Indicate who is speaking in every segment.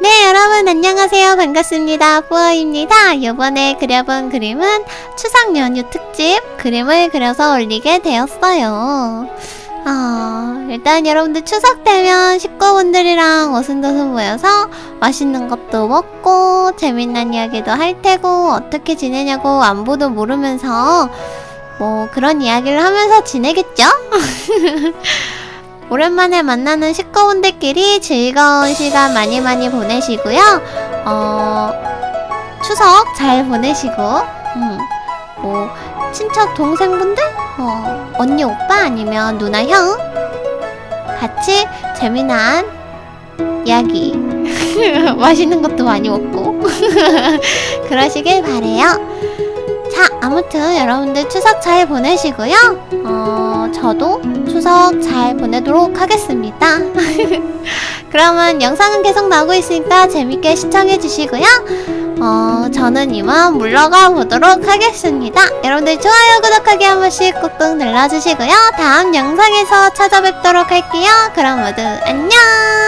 Speaker 1: 네, 여러분 안녕하세요. 반갑습니다. 뿌어입니다. 이번에 그려본 그림은 추석 연휴 특집 그림을 그려서 올리게 되었어요. 아, 일단 여러분들 추석 되면 식구분들이랑 어순도순 모여서 맛있는 것도 먹고 재밌는 이야기도 할 테고 어떻게 지내냐고 안부도 모르면서 뭐 그런 이야기를 하면서 지내겠죠? 오랜만에 만나는 식구분들끼리 즐거운 시간 많이 많이 보내시고요. 어, 추석 잘 보내시고, 음, 뭐, 친척 동생분들? 어, 언니 오빠 아니면 누나 형? 같이 재미난 이야기. 맛있는 것도 많이 먹고. 그러시길 바래요. 자, 아무튼 여러분들 추석 잘 보내시고요. 어, 저도 추석 잘 보내도록 하겠습니다. 그러면 영상은 계속 나오고 있으니까 재밌게 시청해 주시고요. 어, 저는 이만 물러가 보도록 하겠습니다. 여러분들 좋아요, 구독하기 한 번씩 꾹꾹 눌러주시고요. 다음 영상에서 찾아뵙도록 할게요. 그럼 모두 안녕!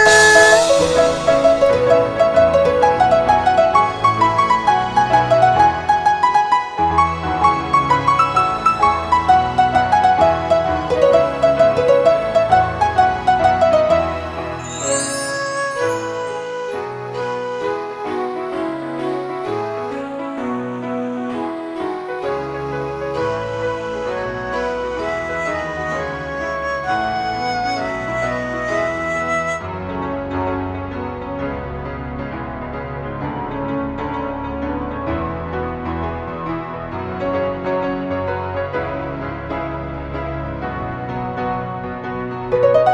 Speaker 1: Thank you.